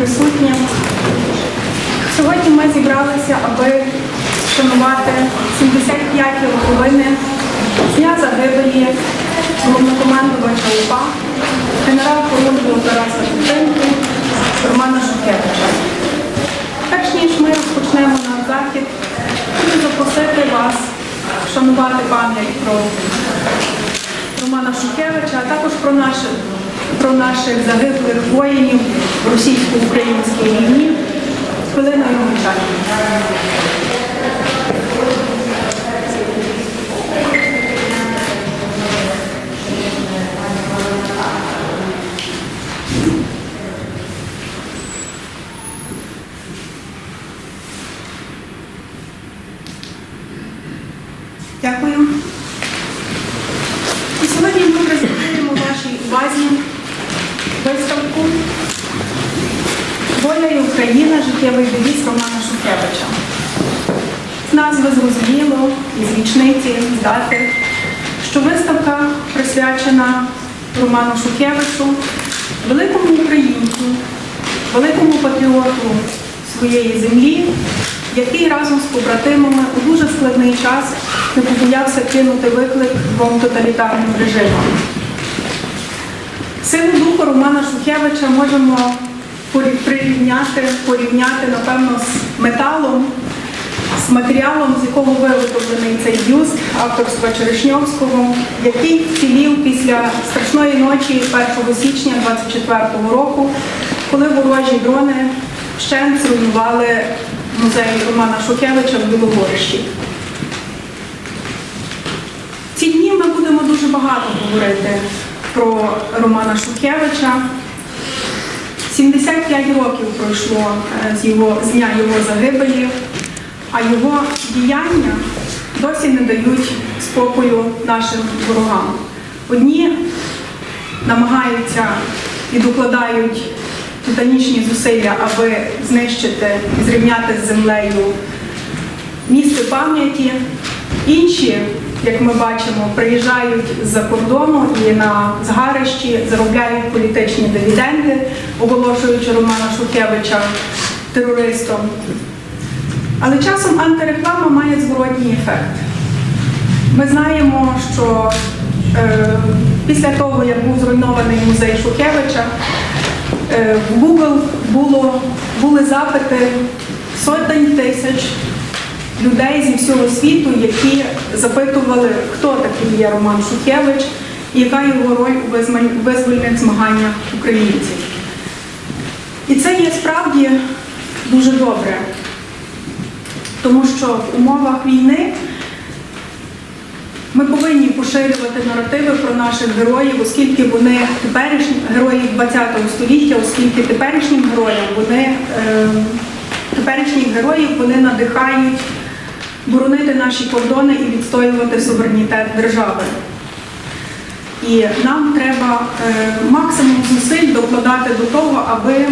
присутні. Сьогодні ми зібралися, аби вшанувати 75 роковини дня загибелі головнокомандувача УПА, генерал-полковника Тараса Шевченка, Романа Шухевича. Перш ніж ми розпочнемо наш захід, хочу запросити вас вшанувати пам'ять про Романа Шухевича, а також про наших, про наших загиблих воїнів російсько-українській війні. хвилина його мовчання. Дякую. І сьогодні ми презентуємо вашій увазі виставку Воля і Україна життєвий девіз Романа Шухевича. З назви зрозуміло, із річниці, з дати, що виставка присвячена Роману Шухевичу, великому українцю, великому патріоту своєї землі, який разом з побратимами у дуже складний час не побоявся кинути виклик двом тоталітарним режимам. Силу духу Романа Шухевича можемо порі- прирівняти, порівняти, напевно, з металом, матеріалом, з якого виготовлений цей бюст авторства Черешньовського, який вцілів після страшної ночі 1 січня 24-го року, коли ворожі дрони вщент зруйнували музей Романа Шухевича в Білогорищі. Ці дні ми будемо дуже багато говорити про Романа Шухевича. 75 років пройшло е, з, його, з дня його загибелі, а його діяння досі не дають спокою нашим ворогам. Одні намагаються і докладають титанічні зусилля, аби знищити і зрівняти з землею місце пам'яті. Інші, як ми бачимо, приїжджають з-за кордону і на згарищі заробляють політичні дивіденди, оголошуючи Романа Шухевича терористом. Але часом антиреклама має зворотній ефект. Ми знаємо, що е, після того, як був зруйнований музей Шухевича, е, в Google було, були запити сотень тисяч людей зі всього світу, які запитували, хто такий є Роман Шухевич і яка його роль у визволь- визвольних змаганнях українців. І це є справді дуже добре, тому що в умовах війни ми повинні поширювати наративи про наших героїв, оскільки вони теперішні герої ХХ століття, оскільки теперішнім героям вони е, теперішніх героїв вони надихають боронити наші кордони і відстоювати суверенітет держави. І нам треба е, максимум зусиль докладати до того, аби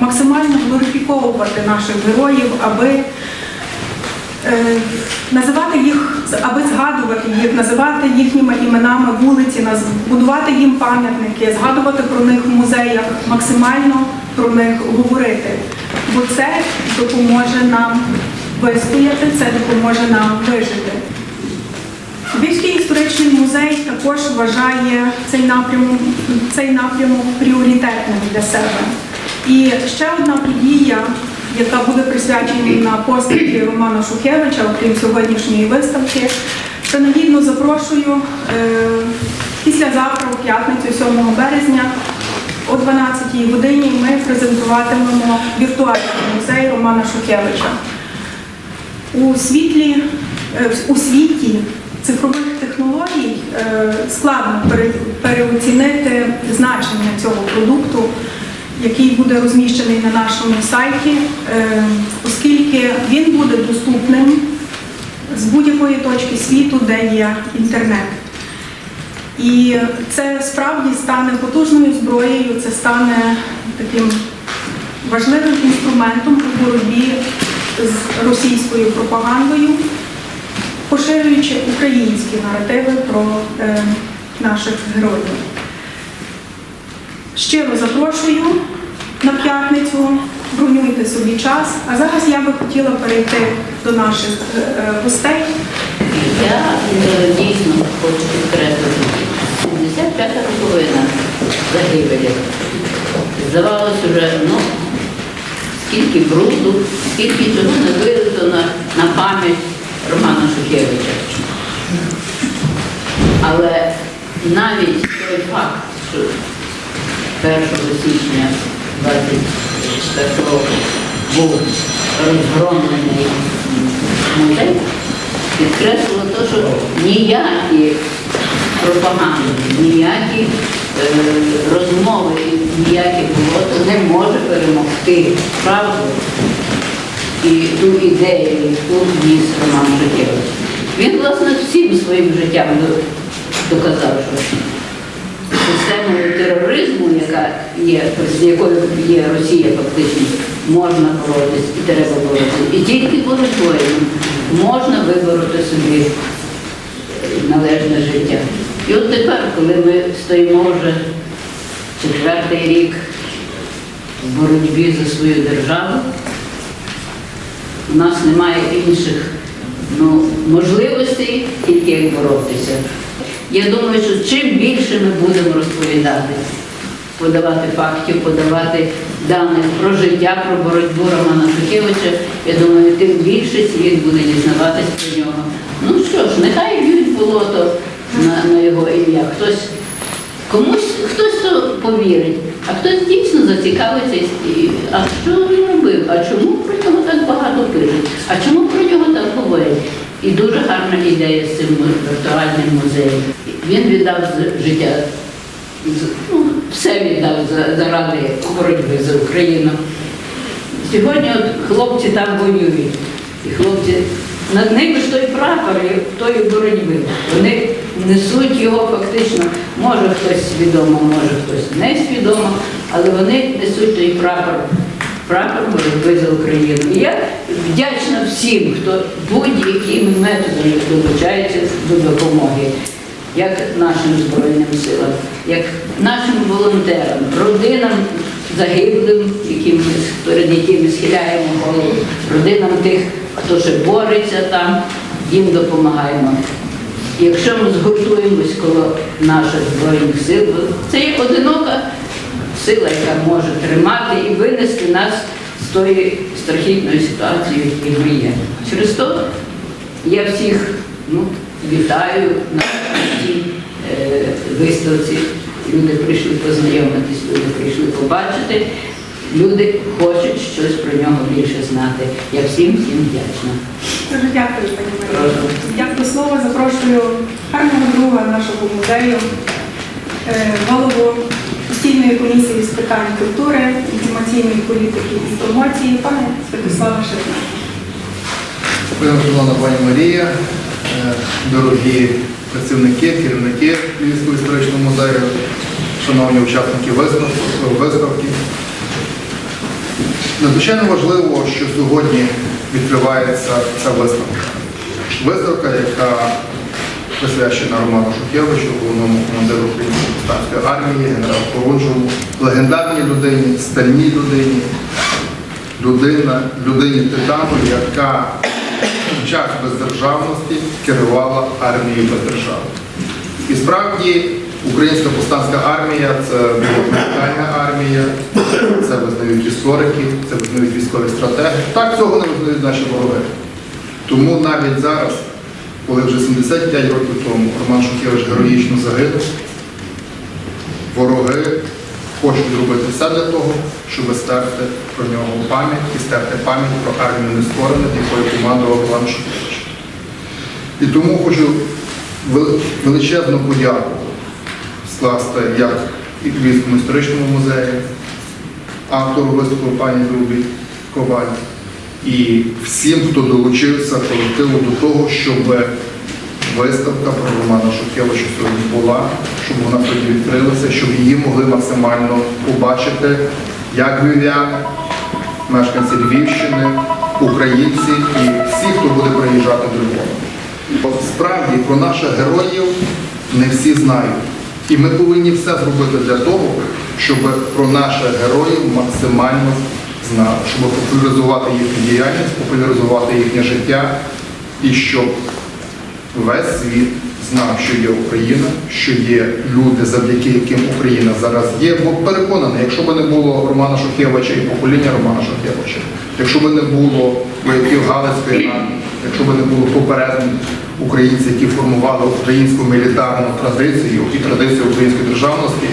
максимально глорифіковувати наших героїв, аби е, називати їх, аби згадувати їх, називати їхніми іменами вулиці, будувати їм пам'ятники, згадувати про них в музеях, максимально про них говорити. Бо це допоможе нам вистояти, це допоможе нам вижити. Львівський історичний музей також вважає цей напрямок, цей напрямок пріоритетним для себе. І ще одна подія, яка буде присвячена постаті Романа Шухевича, окрім сьогоднішньої виставки, принагідно запрошую е, післязавтра, у п'ятницю, 7 березня, о 12 годині ми презентуватимемо віртуальний музей Романа Шухевича. У світлі, е, у світі цифрових технологій е, складно переоцінити значення цього продукту, який буде розміщений на нашому сайті, е, оскільки він буде доступним з будь-якої точки світу, де є інтернет. І це справді стане потужною зброєю, це стане таким важливим інструментом у боротьбі з російською пропагандою, поширюючи українські наративи про е, наших героїв. Щиро запрошую на п'ятницю. Бронюйте собі час. А зараз я би хотіла перейти до наших е, е, гостей. Я е, дійсно хочу підкреслити. 75-та роковина загибелі. Здавалось уже, ну, скільки бруду, скільки цього не вилито на, на пам'ять Романа Шухевича. Але навіть той факт, що 1 січня 24 року був розгромлений музей, підкреслило те, що ніякі пропаганди, ніякі е, розмови, ніякі болото не може перемогти правду і ту ідею, яку вніс Роман Життєвич. Він, власне, всім своїм життям доказав, що системою тероризму, яка є, з якою є Росія фактично, можна боротися і треба боротися. І тільки боротьбою можна вибороти собі е, належне життя. І от тепер, коли ми стоїмо вже четвертий рік в боротьбі за свою державу, у нас немає інших ну, можливостей, тільки як боротися. Я думаю, що чим більше ми будемо розповідати, подавати фактів, подавати даних про життя, про боротьбу Романа Шухевича, я думаю, тим більше світ буде дізнаватись про нього. Ну що ж, нехай б'ють болото на, на його ім'я. Хтось Комусь хтось то повірить, а хтось дійсно зацікавиться, а що він робив, а чому про нього так багато пишуть, а чому про нього так говорять? І дуже гарна ідея з цим віртуальним музеєм. Він віддав життя, ну, все віддав заради боротьби за Україну. Сьогодні от хлопці там воюють, і хлопці над ними ж той прапор і тої боротьби. Вони несуть його фактично, може хтось свідомо, може хтось не свідомо, але вони несуть той прапор, прапор боротьби за Україну. І я вдячна всім, хто будь-якими методами долучається до допомоги. Як нашим Збройним силам, як нашим волонтерам, родинам загиблим, яким перед якими схиляємо голову, родинам тих, хто ще бореться там, їм допомагаємо. Якщо ми згуртуємось коло наших збройних сил, це як одинока сила, яка може тримати і винести нас з тої страхітної ситуації, в якій ми є. Через то я всіх ну, вітаю на цій е, виставці. Люди прийшли познайомитись, люди прийшли побачити. Люди хочуть щось про нього більше знати. Я всім всім вдячна. Дуже дякую, пані Марія. Дякую слово. Запрошую гарного друга нашого музею, е, голову постійної комісії з питань культури, інформаційної політики і промоції, пане Святослава Шевна. Шановна пані Марія, е, дорогі працівники, керівники Львівського історичного музею, шановні учасники виставки. Надзвичайно важливо, що сьогодні відкривається ця виставка. Виставка, яка присвячена Роману Шухевичу, головному командиру Української повстанської армії, генералу Хорунжому, легендарній людині, стальній людині, людина, людині Титану, яка в час бездержавності керувала армією без держави. І справді українська повстанська армія це унікальна армія, це визнають історики, це визнають військові стратеги. Так цього не визнають наші вороги. Тому навіть зараз, коли вже 75 років тому Роман Шухевич героїчно загинув, вороги хочуть зробити все для того, щоб стерти про нього пам'ять і стерти пам'ять про армію нескорених, якою командував Роман Шухевич. І тому хочу величезну подяку скласти як і Львівському історичному музею, автору виступу пані Любі Коваль і всім, хто долучився колективу до того, щоб виставка про Романа Шухевича сьогодні була, щоб вона сьогодні відкрилася, щоб її могли максимально побачити як львів'яни, мешканці Львівщини, українці і всі, хто буде приїжджати до Львова. Справді про наших героїв не всі знають. І ми повинні все зробити для того, щоб про наших героїв максимально знали, щоб популяризувати їхню діяльність, популяризувати їхнє життя і щоб весь світ знав, що є Україна, що є люди, завдяки яким Україна зараз є. Бо переконаний, якщо б не було Романа Шухевича і покоління Романа Шухевича, якщо б не було вояків Галицької якщо б не було попередніх українців, які формували українську мілітарну традицію і традицію української державності,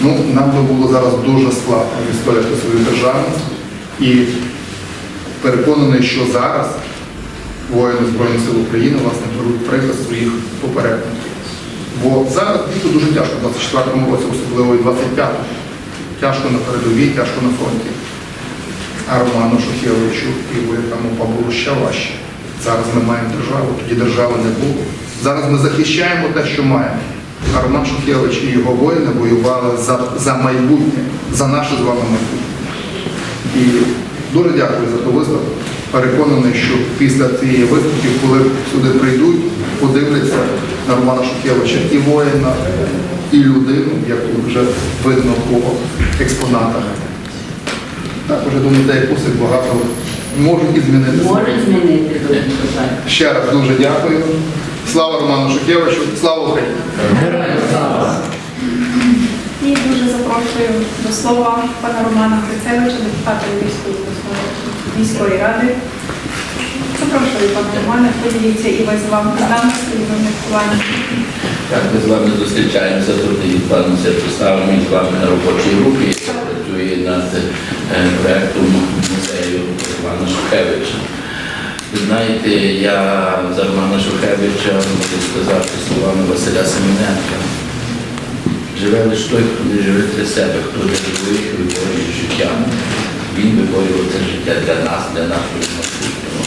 ну нам би було зараз дуже складно відстояти свою державність. І переконаний, що зараз воїни Збройних сил України власне беруть приклад своїх попередників. Бо зараз дійсно дуже тяжко в 24-му році, особливо і 25-му. Тяжко на передовій, тяжко на фронті. А Роману Шухевичу і воякам було ще важче. Зараз ми маємо державу, тоді держави не було. Зараз ми захищаємо те, що маємо. А Роман Шухевич і його воїни воювали за, за майбутнє, за наше з вами майбутнє. І дуже дякую за ту виставку. Переконаний, що після цієї виставки, коли сюди прийдуть, подивляться на Романа Шухевича і воїна, і людину, як тут вже видно по експонатах. Також я думаю, те, як Усик багато можуть і змінити. Може змінити. Ще раз дуже дякую. Слава Роману Шухевичу, слава Україні! І дуже запрошую до слова пана Романа Грицевича, депутата Львівської міської ради. Запрошую пана Романа, поділіться і ви з вами з нами своїми міркуваннями. Так, ми з вами зустрічаємося тут і пан Святослав, ми з вами на робочій групі, яка працює над е, проектом музею Романа Шухевича. Ви знаєте, я за Романа Шухевича можу сказати словами Василя Семененка. Живе лише той, хто не живе для себе, хто не живе виборює життя. Він виборював це життя для нас, для нашого майбутнього.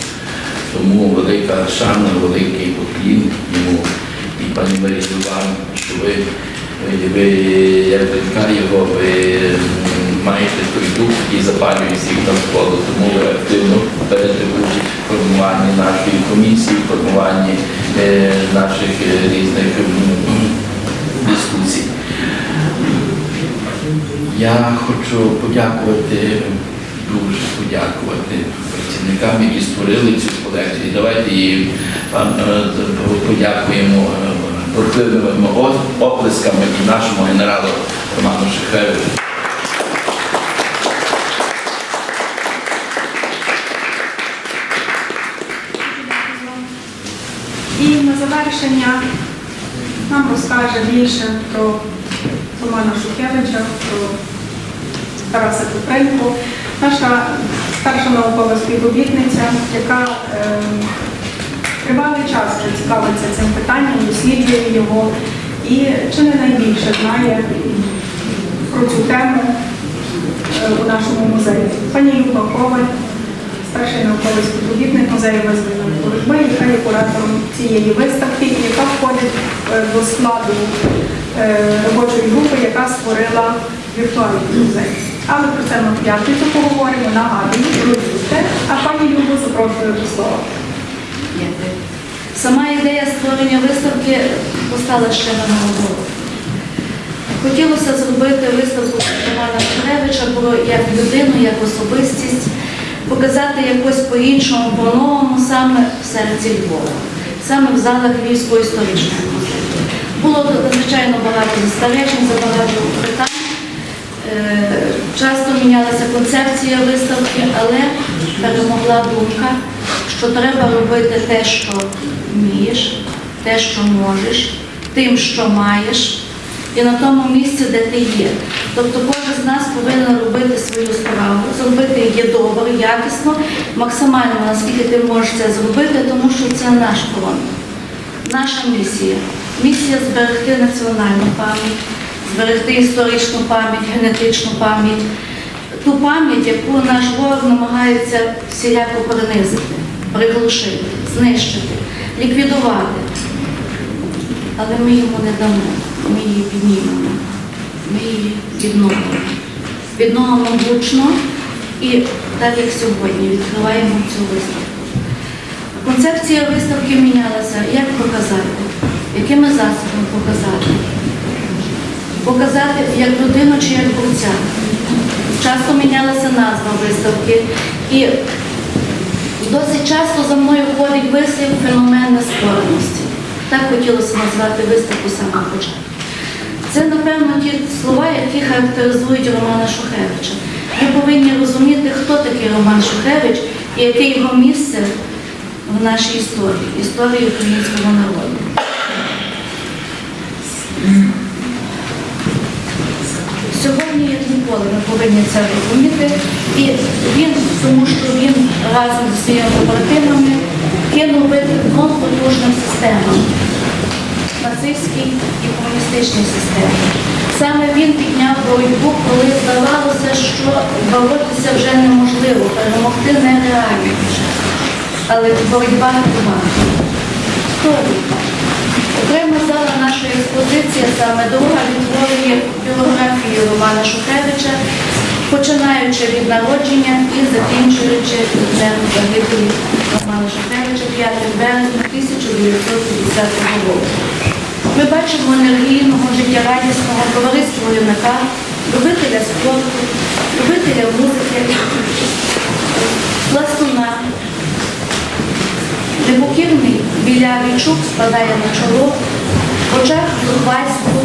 Тому велика шана, великий поклін йому і пані Марії вам, що ви, ви, ви як донька його, ви маєте той дух, який запалює всіх навколо, тому ви активно берете участь в формуванні нашої комісії, в формуванні е, наших е, різних м, дискусій. Я хочу подякувати, дуже подякувати працівникам, які створили цю колекцію. Давайте їм е, подякуємо е, бурхливими оплесками і нашому генералу Роману Шехевичу. І завершення нам розкаже більше про Романа Шухевича, про Тараса Купренко, наша старша наукова співробітниця, яка е, тривалий час вже цікавиться цим питанням, досліджує його і чи не найбільше знає про цю тему е, у нашому музеї. Пані Люба Коваль, старший науковий співробітник музею визвольної боротьби, яка є куратором цієї виставки, яка входить е, до складу е, робочої групи, яка створила віртуальний музей. Але про це ми п'ятницю поговоримо, нагадую, розумієте. А пані Любу запрошую до слова. Сама ідея створення виставки постала ще на новому. Хотілося зробити виставку Романа Шухевича про як людину, як особистість, показати якось по-іншому, по-новому саме в серці Львова, саме в залах Львівського історичного музею. Було надзвичайно багато застережень, забагато питань. Е, Часто мінялася концепція виставки, але перемогла думка, що треба робити те, що вмієш, те, що можеш, тим, що маєш, і на тому місці, де ти є. Тобто кожен з нас повинен робити свою справу, зробити її добре, якісно, максимально, наскільки ти можеш це зробити, тому що це наш фронт, наша місія. Місія зберегти національну пам'ять, зберегти історичну пам'ять, генетичну пам'ять, ту пам'ять, яку наш ворог намагається всіляко принизити, приглушити, знищити, ліквідувати. Але ми йому не дамо, ми її піднімемо, ми її відновимо. Відновимо гучно і так як сьогодні відкриваємо цю виставку. Концепція виставки мінялася, як показати, якими засобами показати. показати як людину чи як борця. Часто мінялася назва виставки. І досить часто за мною ходить вислів феномен нескореності. Так хотілося назвати виставку саме початку. Це, напевно, ті слова, які характеризують Романа Шухевича. Ми повинні розуміти, хто такий Роман Шухевич і яке його місце в нашій історії, історії українського народу. Сьогодні, як ніколи, ми повинні це розуміти. І він, тому що він разом зі своїми побратимами кинув виклик двом потужним системам нацистській і комуністичній системі. Саме він підняв боротьбу, коли здавалося, що боротися вже неможливо, перемогти нереально. Але боротьба триває. Хто? Окрема зала нашої експозиції саме друга відтворює біографію Романа Шухевича, починаючи від народження і закінчуючи днем загибелі Романа Шухевича 5 березня 1950 року. Ми бачимо енергійного, життєрадісного, товариського юнака, любителя спорту, любителя музики, пластуна, Непокірний білявий чуб спадає на чоло, в очах зубальство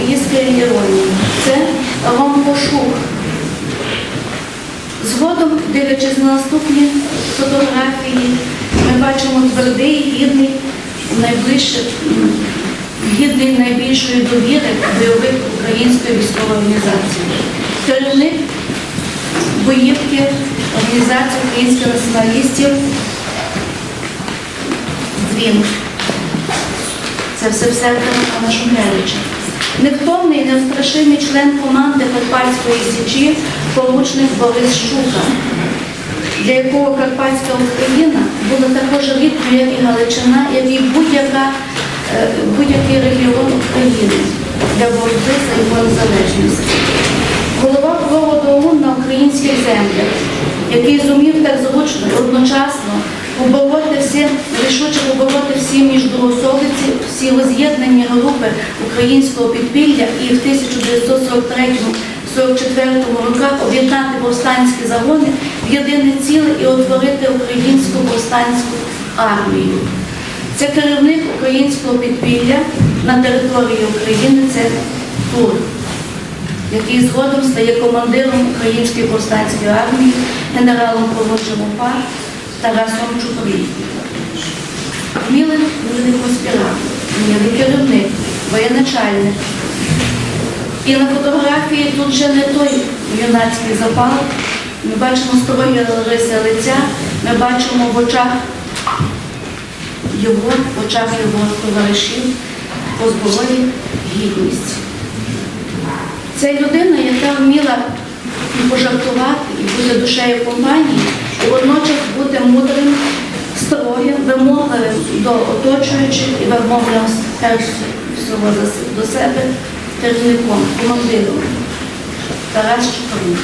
і іскри іронії. Це Ромко Шух. Згодом, дивлячись на наступні фотографії, ми бачимо твердий, гідний, найближче, гідний найбільшої довіри бойовик української військової організації. Керівник боївки організації українських націоналістів Дзвін. Це все все Романа Шухевича. Невтомний, невстрашимий член команди Карпатської січі, поручник Борис Щука, для якого Карпатська Україна була також рідкою, як і Галичина, як і будь-яка, будь-який регіон України для боротьби за його незалежність. Голова проводу ОУН на українських землях, який зумів так зручно одночасно побороти всі, рішуче побороти всі міждоусобиці, всі роз'єднані групи українського підпілля і в 1943-44 роках об'єднати повстанські загони в єдине ціле і утворити українську повстанську армію. Це керівник українського підпілля на території України, це Тур який згодом стає командиром Української повстанської армії, генералом поручим УПА Тарасом Чупрій. Вмілий вмілий конспіратор, вмілий керівник, воєначальник. І на фотографії тут вже не той юнацький запал. Ми бачимо стороні риси лиця, ми бачимо в очах його, в очах його товаришів по зброї гідність. Це людина, яка вміла пожартувати, і бути душею компанії, і водночас бути мудрим, строгим, вимогливим до оточуючих і вимогливим перш всього до себе керівником, командиром. Тарас Чуприн.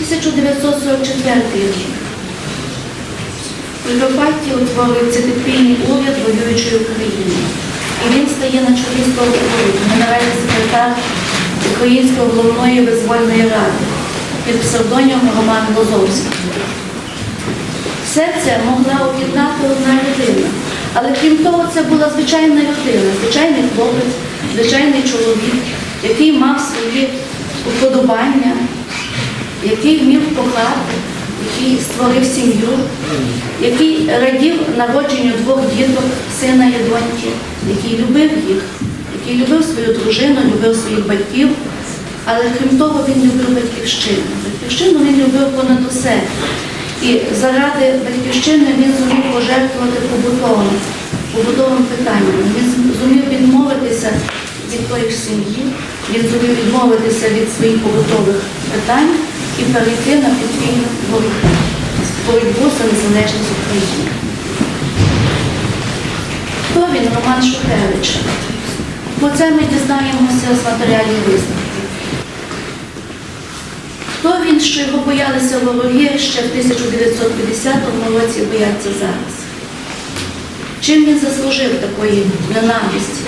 1944 рік. Прикарпатті утворюється підпільний уряд воюючої України. І він стає на чолі уряду, генеральний секретар Української головної визвольної ради під псевдонімом Роман Лозовський. Все це могла об'єднати одна людина. Але крім того, це була звичайна людина, звичайний хлопець, звичайний чоловік, який мав свої уподобання, який вмів кохати, який створив сім'ю, який радів народженню двох діток, сина і доньки, який любив їх, який любив свою дружину, любив своїх батьків, але крім того, він любив батьківщину. Батьківщину він любив понад усе. І заради батьківщини він зумів пожертвувати побутовим, побутовим питанням. Він зумів відмовитися від тої ж сім'ї, він зумів відмовитися від своїх побутових питань і перейти на підпільну боротьбу, боротьбу за незалежність України. Хто він, Роман Шухевич? Бо це ми дізнаємося з матеріалів виставки. Хто він, що його боялися вороги ще в 1950 році бояться зараз? Чим він заслужив такої ненависті?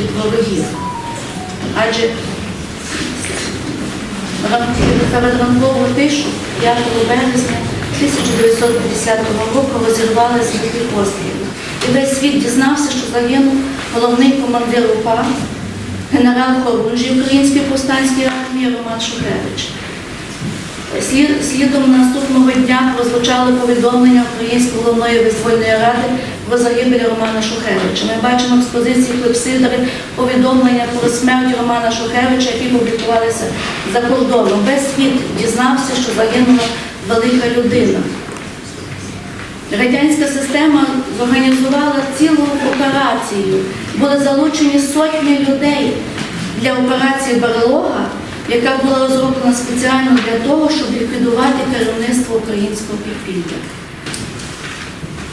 від ворогів. Адже перед ранкову тишу 5 березня 1950 року розірвали звуки пострілів. І весь світ дізнався, що загинув головний командир УПА, генерал Хорунжий Української повстанської армії Роман Шухевич. Слід- Слідом наступного дня прозвучали повідомлення Української головної визвольної ради про загибель Романа Шухевича. Ми бачимо в експозиції клепсидри повідомлення про смерть Романа Шухевича, які публікувалися за кордоном. Весь світ дізнався, що загинула велика людина. Радянська система зорганізувала цілу операцію. Були залучені сотні людей для операції Берлога, яка була розроблена спеціально для того, щоб ліквідувати керівництво українського підпілля.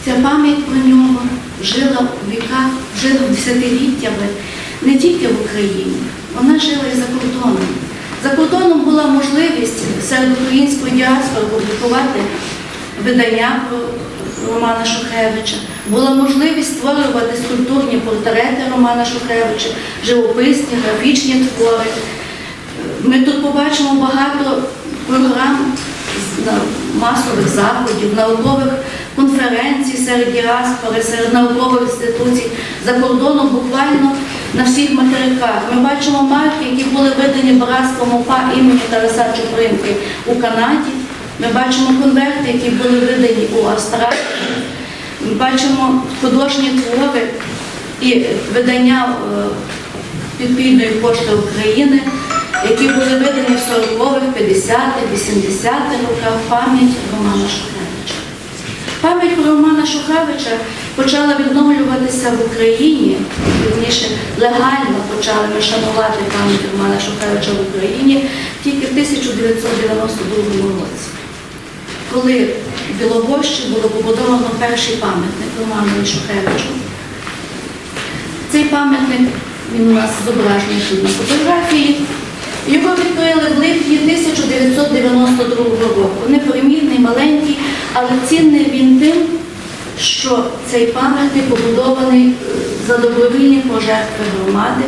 Ця пам'ять про нього жила в віках, жила десятиліттями не тільки в Україні, вона жила і за кордоном. За кордоном була можливість серед української діаспори публікувати видання Романа Шухевича, була можливість створювати скульптурні портрети Романа Шухевича, живописні, графічні твори. Ми тут побачимо багато програм масових заходів, наукових конференцій серед діаспори, серед наукових інституцій за кордоном буквально на всіх материках. Ми бачимо марки, які були видані братством ОПА імені Тараса Чупринки у Канаді. Ми бачимо конверти, які були видані у Австралії. Ми бачимо художні твори і видання е, підпільної пошти України, які були видані в 40-х, 50-х, 80-х роках пам'ять Романа Шухевича. Пам'ять про Романа Шухевича почала відновлюватися в Україні, вірніше легально почали ми пам'ять Романа Шухевича в Україні тільки в 1992 році, коли в Білогорщі було побудовано перший пам'ятник Роману Шухевичу. Цей пам'ятник, він у нас зображений на фотографії. Його відкрили в липні 1992 року. Непримірний, маленький, але цінний він тим, що цей пам'ятник побудований е, за добровільні пожертви громади.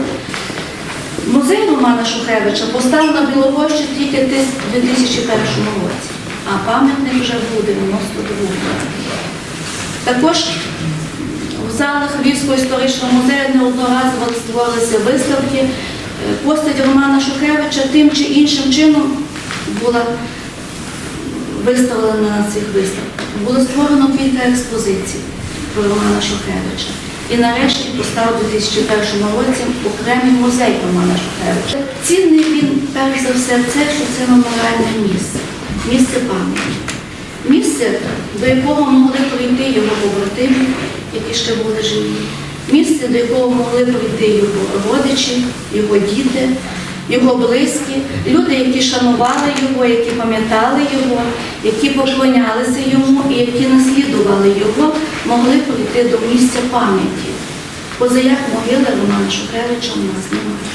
Музей Романа Шухевича постав на Білогорщі тільки в 2001 році, а пам'ятник вже був у 92 році. Також в залах Львівського історичного музею неодноразово створилися виставки. Постать Романа Шухевича тим чи іншим чином була виставлена на цих виставках. Було створено кілька експозицій про Романа Шухевича. І нарешті постав у 2001 році окремий музей Романа Шухевича. Цінний він, перш за все, це, що це меморіальне місце, місце пам'яті. Місце, до якого могли прийти його побратими, які ще були живі. Місце, до якого могли прийти його родичі, його діти, його близькі, люди, які шанували його, які пам'ятали його, які поклонялися йому і які наслідували його, могли прийти до місця пам'яті. Поза як могили Романа Шухевича у нас немає.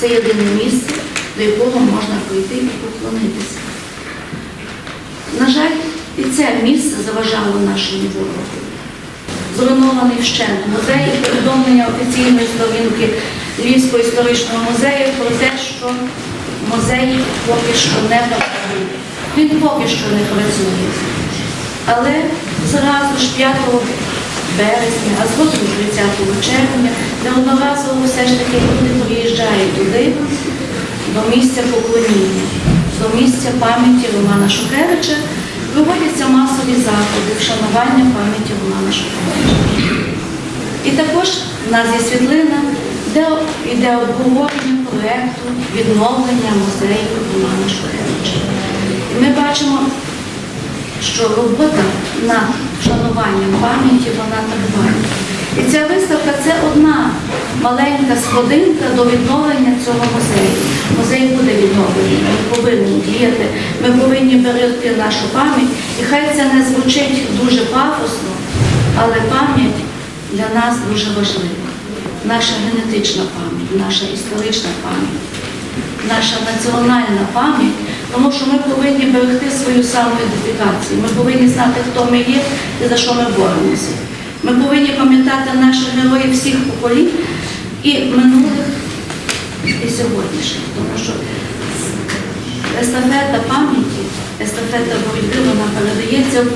Це єдине місце, до якого можна прийти і поклонитися. На жаль, і це місце заважало нашому ворогу. Зруйнований вщент музей і повідомлення офіційної сторінки Львівського історичного музею про те, що музей поки що не працює. Він поки що не працює. Але зразу ж 5 березня, а згодом 30 червня, неодноразово все ж таки люди приїжджають туди, до місця поклоніння, до місця пам'яті Романа Шухевича, проводяться масові заходи вшанування пам'яті Романа Шухевича. І також в нас є світлина, де йде обговорення проєкту відновлення музею Романа Шухевича. І ми бачимо, що робота над вшануванням пам'яті вона триває. І ця виставка це одна маленька сходинка до відновлення цього музею. Музей буде відновлений, ми повинні діяти, ми повинні берегти нашу пам'ять. І хай це не звучить дуже пафосно, але пам'ять для нас дуже важлива. Наша генетична пам'ять, наша історична пам'ять наша національна пам'ять, тому що ми повинні берегти свою самоідентифікацію. Ми повинні знати, хто ми є і за що ми боремося. Ми повинні пам'ятати наших героїв всіх поколінь і минулих, і сьогоднішніх, тому що естафета пам'яті, естафета боротьби, вона передається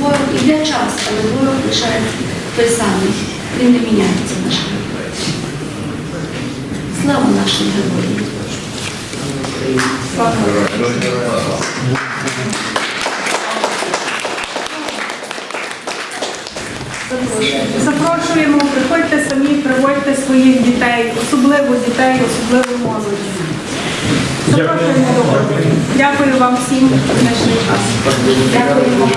ворог іде час, але ворог лишається той самий. Він не міняється, на жаль. Слава нашим героям! Слава. Запрошуємо, приходьте самі, приводьте своїх дітей, особливо дітей, особливо молоді. Запрошуємо до. Дякую вам всім за знайшли час. Дякуємо.